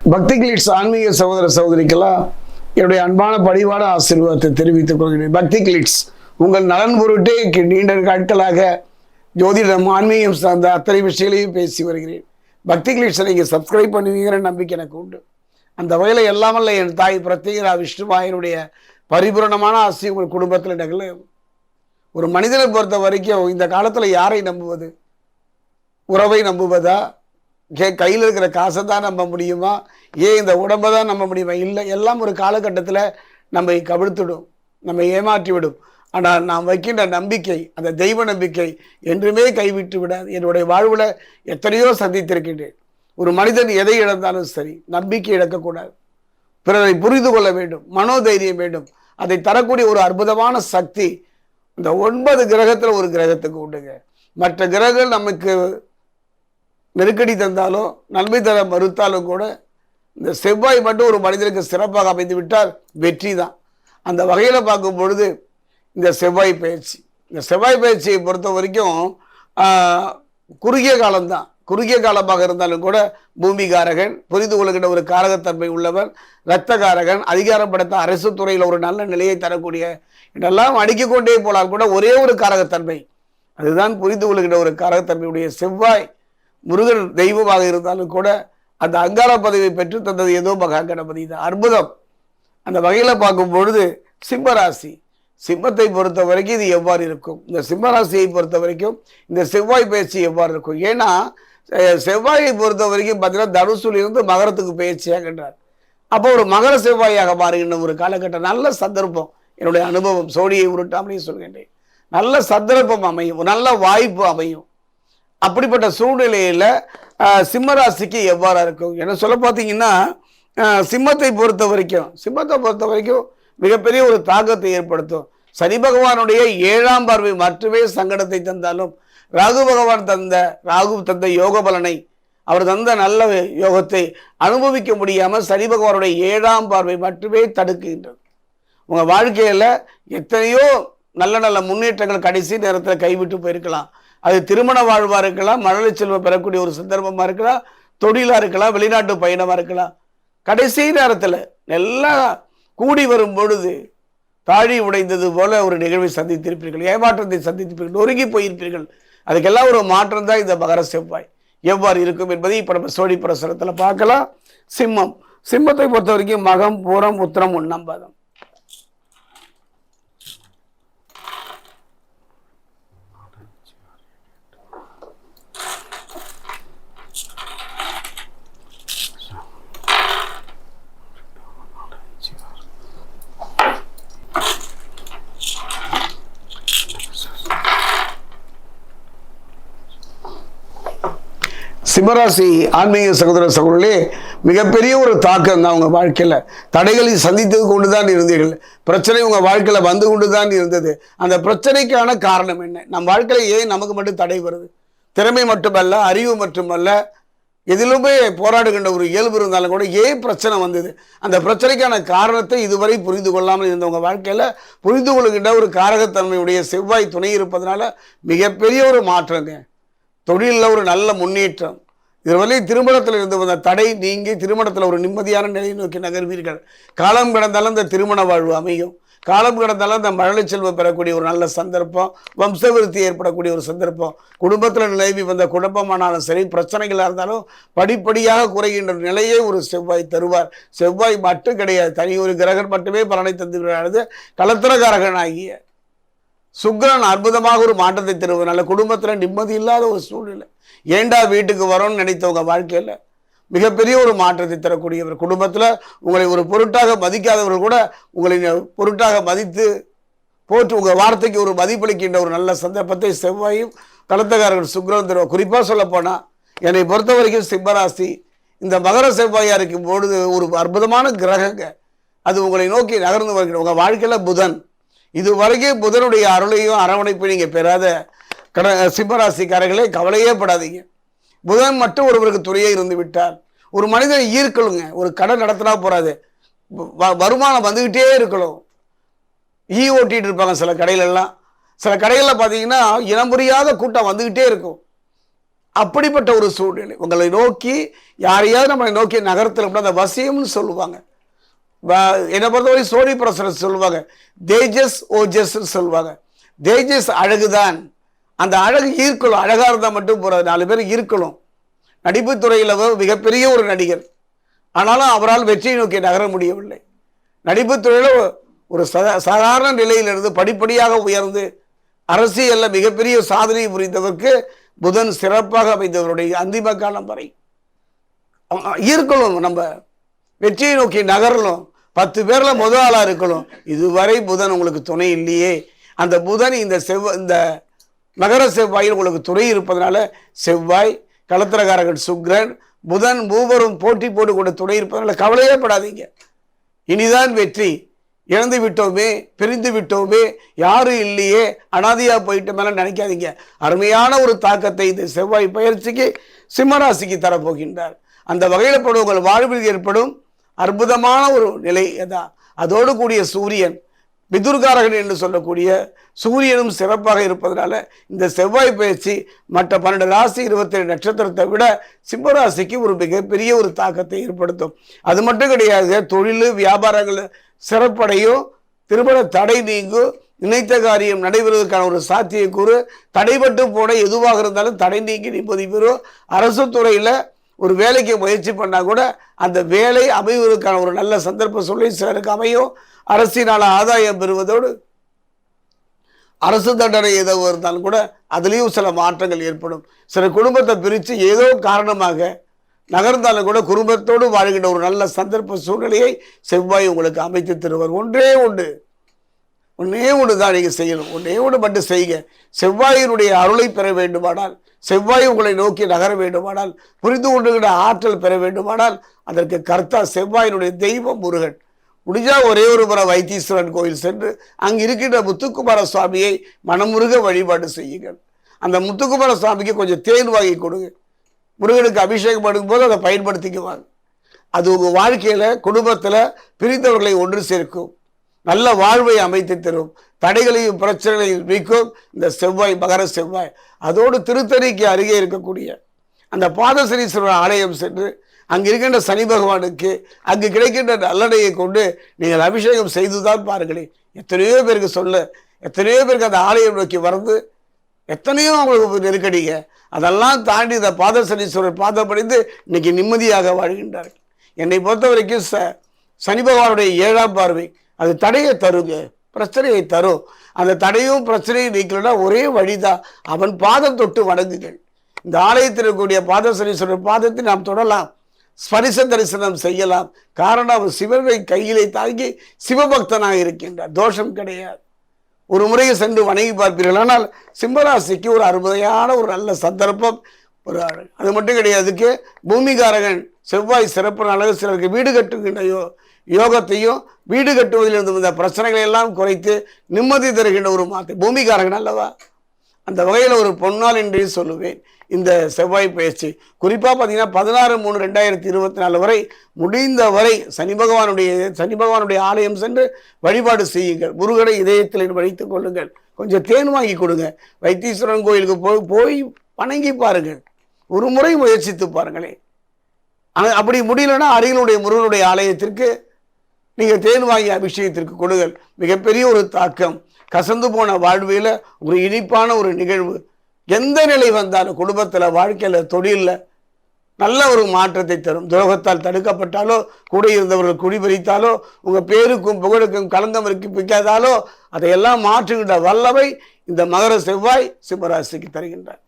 பக்தி கிளிட்ஸ் ஆன்மீக சகோதர சகோதரிக்கெல்லாம் என்னுடைய அன்பான பணிவான ஆசீர்வாதத்தை தெரிவித்துக் கொள்கிறேன். பக்தி கிளிட்ஸ் உங்கள் நலன் பொருட்டே நீண்ட நாட்களாக ஜோதிடம் ஆன்மீகம் சார்ந்த அத்தனை விஷயங்களையும் பேசி வருகிறேன். பக்தி கிளிட்ஸை நீங்கள் சப்ஸ்கிரைப் பண்ணுவீங்கிற நம்பிக்கை எனக்கு உண்டு. அந்த வகையில் எல்லாமல்ல என் தாய் பிரத்யேகரா விஷ்ணுமாயனுடைய பரிபூரணமான ஆசை உங்கள் குடும்பத்தில் நிகழும் ஒரு மனிதனை பொறுத்த வரைக்கும் இந்த காலத்தில் யாரை நம்புவது? உறவை நம்புவதா? கே கையில் இருக்கிற காசை தான் நம்ப முடியுமா? ஏன் இந்த உடம்பை தான் நம்ப முடியுமா? இல்லை எல்லாம் ஒரு காலகட்டத்தில் நம்மை கவிழ்த்துடும் நம்மை ஏமாற்றி விடும். ஆனால் நாம் வைக்கின்ற நம்பிக்கை அந்த தெய்வ நம்பிக்கை என்றுமே கைவிட்டு விடாது. என்னுடைய வாழ்வில் எத்தனையோ சந்தித்திருக்கின்றேன். ஒரு மனிதன் எதை இழந்தாலும் சரி நம்பிக்கை இழக்கக்கூடாது. பிறரை புரிந்து கொள்ள வேண்டும் மனோதைரியம் வேண்டும். அதை தரக்கூடிய ஒரு அற்புதமான சக்தி இந்த ஒன்பது கிரகத்தில் ஒரு கிரகத்துக்கு உண்டுங்க. மற்ற கிரகங்கள் நமக்கு நெருக்கடி தந்தாலும் நன்மை தர மறுத்தாலும் கூட இந்த செவ்வாய் மட்டும் ஒரு மனிதனுக்கு சிறப்பாக அமைந்து விட்டால் வெற்றி தான். அந்த வகையில் பார்க்கும் பொழுது இந்த செவ்வாய் பயிற்சி. இந்த செவ்வாய் பயிற்சியை பொறுத்த வரைக்கும் குறுகிய காலம்தான் குறுகிய காலமாக இருந்தாலும் கூட பூமிகாரகன் புரிந்து கொள்கின்ற ஒரு காரகத்தன்மை உள்ளவர் இரத்தகாரகன் அதிகாரப்படுத்த அரசு துறையில் ஒரு நல்ல நிலையை தரக்கூடிய இதெல்லாம் அடுக்கிக் கொண்டே போனால் கூட ஒரே ஒரு காரகத்தன்மை. அதுதான் புரிந்து கொள்கின்ற ஒரு காரகத்தன்மையுடைய செவ்வாய். முருகன் தெய்வமாக இருந்தாலும் கூட அந்த அங்கார பதவியை பெற்று தந்தது ஏதோ மகா கணபதி தான். அற்புதம். அந்த வகையில் பார்க்கும் பொழுது சிம்மராசி. சிம்மத்தை பொறுத்த வரைக்கும் இது எவ்வாறு இருக்கும்? இந்த சிம்மராசியை பொறுத்த வரைக்கும் இந்த செவ்வாய் பயிற்சி எவ்வாறு இருக்கும்? ஏன்னா செவ்வாயை பொறுத்த வரைக்கும் பார்த்தீங்கன்னா தனுசுல இருந்து மகரத்துக்கு பயிற்சியாகின்றார். அப்போ ஒரு மகர செவ்வாயாக மாறுகின்ற ஒரு காலகட்டம் நல்ல சந்தர்ப்பம். என்னுடைய அனுபவம் சோழியை உருட்டாமலே சொல்கின்றேன். நல்ல சந்தர்ப்பம் அமையும் நல்ல வாய்ப்பு அமையும். அப்படிப்பட்ட சூழ்நிலையில் சிம்மராசிக்கு எவ்வாறாக இருக்கும்? என்ன சொல்ல பார்த்தீங்கன்னா சிம்மத்தை பொறுத்த வரைக்கும் சிம்மத்தை பொறுத்த வரைக்கும் மிகப்பெரிய ஒரு தாக்கத்தை ஏற்படுத்தும். சனி பகவானுடைய ஏழாம் பார்வை மட்டுமே சங்கடத்தை தந்தாலும் ராகு பகவான் தந்த ராகு தந்த யோக பலனை அவர் தந்த நல்ல யோகத்தை அனுபவிக்க முடியாமல் சனி பகவானுடைய ஏழாம் பார்வை மட்டுமே தடுக்குகின்றது உங்கள் வாழ்க்கையில் எத்தனையோ நல்ல நல்ல முன்னேற்றங்கள் கடைசி நேரத்தில் கைவிட்டு போயிருக்கலாம். அது திருமண வாழ்வாக இருக்கலாம் மழலை செல்வம் பெறக்கூடிய ஒரு சந்தர்ப்பமாக இருக்கலாம் தொழிலாக இருக்கலாம் வெளிநாட்டு பயணமாக இருக்கலாம். கடைசி நேரத்தில் எல்லாம் கூடி வரும் பொழுது தாழி உடைந்தது போல ஒரு நிகழ்வை சந்தித்திருப்பீர்கள் ஏமாற்றத்தை சந்தித்திருப்பீர்கள் ஒருங்கி போயிருப்பீர்கள். அதுக்கெல்லாம் ஒரு மாற்றம் தான் இந்த மகர செவ்வாய். எவ்வாறு இருக்கும் என்பதை இப்போ நம்ம சோழி பிரசனத்தில் பார்க்கலாம். சிம்மம். சிம்மத்தை பொறுத்த வரைக்கும் மகம் பூரம் உத்திரம் உண்ணம்பதம் சிம்மராசி ஆன்மீக சகோதர சகோதரர்களே மிகப்பெரிய ஒரு தாக்கம் தான் உங்கள் வாழ்க்கையில். தடைகளை சந்தித்து கொண்டு தான் இருந்தீர்கள். பிரச்சனை உங்கள் வாழ்க்கையில் வந்து கொண்டு தான் இருந்தது. அந்த பிரச்சனைக்கான காரணம் என்ன? நம் வாழ்க்கையில் ஏன் நமக்கு மட்டும் தடை வருது? திறமை மட்டுமல்ல அறிவு மட்டுமல்ல எதிலுமே போராடுகின்ற ஒரு இயல்பு இருந்தாலும் கூட ஏன் பிரச்சனை வந்தது? அந்த பிரச்சனைக்கான காரணத்தை இதுவரை புரிந்து கொள்ளாமல் இருந்தவங்க வாழ்க்கையில் புரிந்து கொள்கின்ற ஒரு காரகத்தன்மையுடைய செவ்வாய் துணை இருப்பதனால மிகப்பெரிய ஒரு மாற்றங்க தொழிலில் ஒரு நல்ல முன்னேற்றம். இதுவரையும் திருமணத்தில் இருந்து வந்த தடை நீங்கி திருமணத்தில் ஒரு நிம்மதியான நிலையை நோக்கி நகர்வீர்கள். காலம் கடந்தாலும் இந்த திருமண வாழ்வு அமையும். காலம் கடந்தாலும் இந்த மழலை செல்வம் பெறக்கூடிய ஒரு நல்ல சந்தர்ப்பம் வம்சவிருத்தி ஏற்படக்கூடிய ஒரு சந்தர்ப்பம். குடும்பத்தில் நிலவி வந்த குழப்பமானாலும் சரி பிரச்சனைகளாக இருந்தாலும் படிப்படியாக குறைகின்ற நிலையை ஒரு செவ்வாய் தருவார். செவ்வாய் மட்டும் கிடையாது தனி ஒரு கிரகன் மட்டுமே பலனை தந்து கலத்திரகாரகனாகிய சுக்ரன் அற்புதமாக ஒரு மாற்றத்தை தருவதனால குடும்பத்தில் நிம்மதி இல்லாத ஒரு சூழ்நிலை. ஏண்டா வீட்டுக்கு வரோம்னு நினைத்தவங்க வாழ்க்கையில்? மிகப்பெரிய ஒரு மாற்றத்தை தரக்கூடியவர் குடும்பத்தில் உங்களை ஒரு பொருட்டாக மதிக்காதவர்கள் கூட உங்களை பொருட்டாக மதித்து போட்டு உங்கள் வார்த்தைக்கு ஒரு மதிப்பளிக்கின்ற ஒரு நல்ல சந்தர்ப்பத்தை செவ்வாயும் தளத்தகாரர்கள் சுக்ரம் தருவார். குறிப்பாக சொல்லப்போனால் என்னை பொறுத்த வரைக்கும் சிம்மராசி இந்த மகர செவ்வாயாக இருக்கும் பொழுது ஒரு அற்புதமான கிரகங்க. அது உங்களை நோக்கி நகர்ந்து வருகிற உங்கள் வாழ்க்கையில் புதன். இது வரைக்கும் புதனுடைய அருளையும் அரவணைப்பையும் நீங்கள் பெறாத கட சிம்மராசிக்காரர்களே கவலையே படாதீங்க. புதன் மட்டும் ஒருவருக்கு துறையே இருந்து விட்டார். ஒரு மனிதனை ஈர்க்கலுங்க ஒரு கடை நடத்தினா போறாது. வ- வருமானம் வந்துக்கிட்டே இருக்கணும். ஈ ஓட்டிகிட்டு இருப்பாங்க சில கடையிலெல்லாம். சில கடைகளில் பார்த்தீங்கன்னா இனம் புரியாத கூட்டம் வந்துக்கிட்டே இருக்கும். அப்படிப்பட்ட ஒரு சூழ்நிலை. உங்களை நோக்கி யாரையாவது நம்மளை நோக்கி நகரத்தில் அந்த வசியம்னு சொல்லுவாங்க. வ- என்னை பொறுத்தவரை சோனி பிரசரன் சொல்லுவாங்க. தேஜஸ் ஓஜஸ்ன்னு சொல்லுவாங்க. தேஜஸ் அழகுதான். அந்த அழகு ஈர்க்கணும். அழகாக இருந்தால் மட்டும் போகிறது நாலு பேர் ஈர்க்கணும். நடிப்பு துறையில் மிகப்பெரிய ஒரு நடிகர். ஆனாலும் அவரால் வெற்றியை நோக்கி நகர முடியவில்லை. நடிப்பு துறையில் ஒரு சதா சாதாரண நிலையிலிருந்து படிப்படியாக உயர்ந்து அரசியலில் மிகப்பெரிய சாதனை புரிந்தவருக்கு புதன் சிறப்பாக அமைந்தவருடைய அந்திம காலம் வரை. ஈர்க்கணும். நம்ம வெற்றியை நோக்கி நகரணும். பத்து பேரில் முத ஆளாக இருக்கணும். இதுவரை புதன் உங்களுக்கு துணை இல்லையே. அந்த புதன் இந்த செவ்வ இந்த மகர செவ்வாயில் உங்களுக்கு துறை இருப்பதனால செவ்வாய் களத்திரகாரர்கள் சுக்ரன் புதன் மூவரும் போட்டி போட்டு கூட துணை இருப்பதனால கவலையே படாதீங்க. இனிதான் வெற்றி. இழந்து விட்டோமே பிரிந்து விட்டோமே யாரும் இல்லையே அனாதையாக போயிட்டு மேலே நினைக்காதீங்க. அருமையான ஒரு தாக்கத்தை இந்த செவ்வாய் பயிற்சிக்கு சிம்மராசிக்கு தரப்போகின்றார். அந்த வகையில் படும் உங்கள் வாழ்வில் ஏற்படும் அற்புதமான ஒரு நிலை அதான். அதோடு கூடிய சூரியன் பிதுர்காரகன் என்று சொல்லக்கூடிய சூரியனும் சிறப்பாக இருப்பதனால இந்த செவ்வாய் பயிற்சி மற்ற பன்னெண்டு ராசி இருபத்தேழு நட்சத்திரத்தை விட சிம்மராசிக்கு ஒரு மிகப்பெரிய ஒரு தாக்கத்தை ஏற்படுத்தும். அது மட்டும் கிடையாது தொழில் வியாபாரங்கள் சிறப்படையும் திருமண தடை நீங்கும் நினைத்த காரியம் நடைபெறுவதற்கான ஒரு சாத்தியக்கூறு. தடைபட்டு போன எதுவாக இருந்தாலும் தடை நீங்கி நிம்மதி பெறும். அரசு துறையில் ஒரு வேலைக்கு முயற்சி பண்ணால் கூட அந்த வேலை அமைவதற்கான ஒரு நல்ல சந்தர்ப்ப சூழ்நிலை சிலருக்கு அமையும். அரசினால் ஆதாயம் பெறுவதோடு அரசு தண்டனை ஏதோ இருந்தாலும் கூட அதுலேயும் சில மாற்றங்கள் ஏற்படும். சில குடும்பத்தை பிரித்து ஏதோ காரணமாக நகர்ந்தாலும் கூட குடும்பத்தோடு வாழ்கின்ற ஒரு நல்ல சந்தர்ப்ப சூழ்நிலையை செவ்வாய் உங்களுக்கு அமைத்து தருவார். ஒன்றே உண்டு. ஒன்னே ஒன்று தான் நீங்கள் செய்யணும். ஒன்னே ஒன்று மட்டும் செய்யுங்க. செவ்வாயினுடைய அருளை பெற வேண்டுமானால் செவ்வாய் உங்களை நோக்கி நகர வேண்டுமானால் புரிந்து கொண்டுகிற ஆற்றல் பெற வேண்டுமானால் அதற்கு கர்த்தா செவ்வாயினுடைய தெய்வம் முருகன். முடிஞ்சால் ஒரே ஒரு முறை வைத்தீஸ்வரன் கோயில் சென்று அங்கே இருக்கின்ற முத்துக்குமார சுவாமியை மனமுருக வழிபாடு செய்யுங்கள். அந்த முத்துக்குமார சுவாமிக்கு கொஞ்சம் தேன் வாங்கி கொடுங்க. முருகனுக்கு அபிஷேகம் பண்ணும்போது அதை பயன்படுத்திக்குவாங்க. அது உங்கள் வாழ்க்கையில் குடும்பத்தில் பிரிந்தவர்களை ஒன்று சேர்க்கும். நல்ல வாழ்வை அமைத்து தரும். தடைகளையும் பிரச்சனைகளையும் நீக்கும். இந்த செவ்வாய் மகர செவ்வாய். அதோடு திருத்தணிக்கு அருகே இருக்கக்கூடிய அந்த பாதசனீஸ்வரர் ஆலயம் சென்று அங்கு இருக்கின்ற சனி பகவானுக்கு அங்கு கிடைக்கின்ற நல்லடையை கொண்டு நீங்கள் அபிஷேகம் செய்துதான் பாருங்களேன். எத்தனையோ பேருக்கு சொல்ல எத்தனையோ பேருக்கு அந்த ஆலயம் நோக்கி வந்து எத்தனையோ அவங்களுக்கு நெருக்கடிங்க. அதெல்லாம் தாண்டி இந்த பாதசனீஸ்வரர் பாதம் படிந்து இன்னைக்கு நிம்மதியாக வாழ்கின்றார்கள். என்னை பொறுத்த வரைக்கும் ச சனி பகவானுடைய ஏழாம் பார்வை அது தடையை தருங்க. பிரச்சனையை தரும். அந்த தடையும் பிரச்சனையும் நீக்கலன்னா ஒரே வழிதான். அவன் பாதம் தொட்டு வணங்குங்கள். இந்த ஆலயத்தில் இருக்கக்கூடிய பாதசனீஸ்வரர் பாதத்தை நாம் தொடலாம். ஸ்பரிச தரிசனம் செய்யலாம். காரணம் அவர் சிவனை கையிலே தாங்கி சிவபக்தனாக இருக்கின்றார். தோஷம் கிடையாது. ஒரு முறையை சென்று வணங்கி பார்ப்பீர்கள். ஆனால் சிம்மராசிக்கு ஒரு அருமையான ஒரு நல்ல சந்தர்ப்பம் ஒரு அது மட்டும் கிடையாதுக்கு பூமிகாரகன் செவ்வாய் சிறப்பு அழகு சிலருக்கு வீடு கட்டுகின்றையோ யோகத்தையும் வீடு கட்டுவதில் இருந்து வந்த பிரச்சனைகளை எல்லாம் குறைத்து நிம்மதி தருகின்ற ஒரு மாற்று பூமிகாரகன் அல்லவா அந்த வகையில் ஒரு பொன்னால் என்றே சொல்லுவேன். இந்த செவ்வாய் பயிற்சி குறிப்பாக பார்த்தீங்கன்னா பதினாறு மூணு ரெண்டாயிரத்தி இருபத்தி நாலு வரை முடிந்த வரை சனி பகவானுடைய சனி பகவானுடைய ஆலயம் சென்று வழிபாடு செய்யுங்கள். முருகனை இதயத்தில் வைத்துக் கொள்ளுங்கள். கொஞ்சம் தேன் வாங்கி கொடுங்க. வைத்தீஸ்வரன் கோயிலுக்கு போய் போய் வணங்கி பாருங்கள். ஒரு முறை முயற்சித்து பாருங்களேன். அப்படி முடியலன்னா அருகிலுடைய முருகனுடைய ஆலயத்திற்கு நீங்கள் தேன் வாங்கி அபிஷேகத்திற்கு கொடுங்கள். மிகப்பெரிய ஒரு தாக்கம். கசந்து போன வாழ்வியில் ஒரு இனிப்பான ஒரு நிகழ்வு. எந்த நிலை வந்தாலும் குடும்பத்தில் வாழ்க்கையில் தொழிலில் நல்ல ஒரு மாற்றத்தை தரும். துரோகத்தால் தடுக்கப்பட்டாலோ கூட இருந்தவர்கள் குடிபறித்தாலோ உங்கள் பேருக்கும் புகழுக்கும் கலந்தவருக்கு பிடிக்காதாலோ அதையெல்லாம் மாற்றுகின்ற வல்லவை இந்த மகர செவ்வாய் சிம்மராசிக்கு தருகின்றார்.